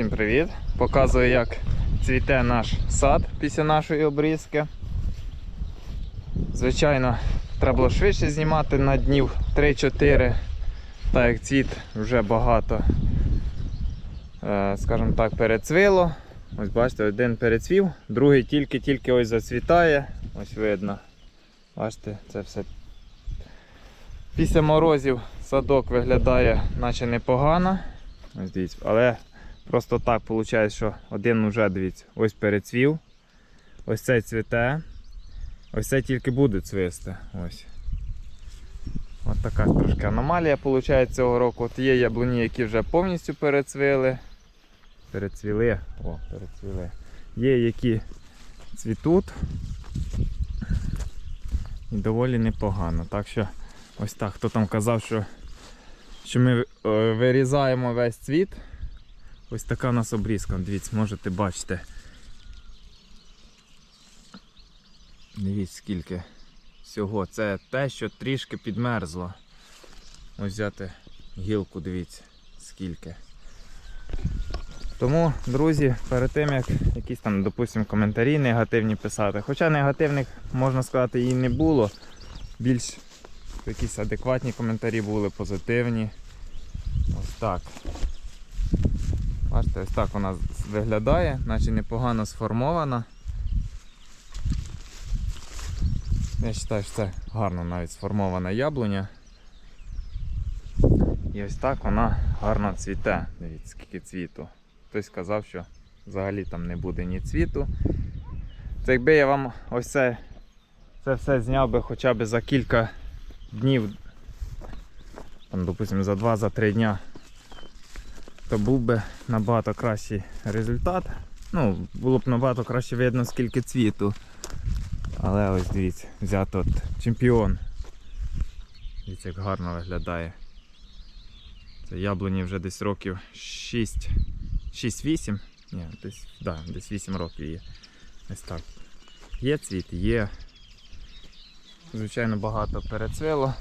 Всім привіт! Показую, як цвіте наш сад після нашої обрізки. Звичайно, треба було швидше знімати на днів 3-4, так як цвіт вже багато, е, скажімо так, перецвіло. Ось бачите, один перецвів, другий тільки-тільки ось зацвітає. Ось видно. Бачите, це все. Після морозів садок виглядає наче непогано. Ось дивіться, але просто так виходить, що один вже дивіться, ось перецвів, ось цей цвіте, ось це тільки буде цвісти. Ось. Ось така трошки аномалія виходить цього року. От є яблуні, які вже повністю перецвіли. Перецвіли. О, перецвіли. Є які цвітуть. І доволі непогано. Так що ось так, хто там казав, що що ми е, вирізаємо весь цвіт. Ось така у нас обрізка, дивіться, можете бачити. Дивіться скільки всього. Це те, що трішки підмерзло. Ось взяти гілку, дивіться, скільки. Тому, друзі, перед тим як якісь там, допустимо, коментарі негативні писати, хоча негативних, можна сказати, і не було. Більш якісь адекватні коментарі були, позитивні. Ось так. Бачите, ось так вона виглядає, наче непогано сформована. Я вважаю, що це гарно навіть сформована яблуня. І ось так вона гарно цвіте. Дивіться, скільки цвіту. Хтось сказав, що взагалі там не буде ні цвіту. Це якби я вам ось це, це все зняв би хоча б за кілька днів, там, допустимо, за 2-3 дня, то був би набагато кращий результат. Ну, було б набагато краще видно, скільки цвіту. Але ось дивіться, взято от чемпіон. Дивіться, як гарно виглядає. Це яблуні вже десь років 6, 6-8. Ні, десь, да, десь 8 років є. Ось так. Є цвіт, є. Звичайно, багато перецвіло.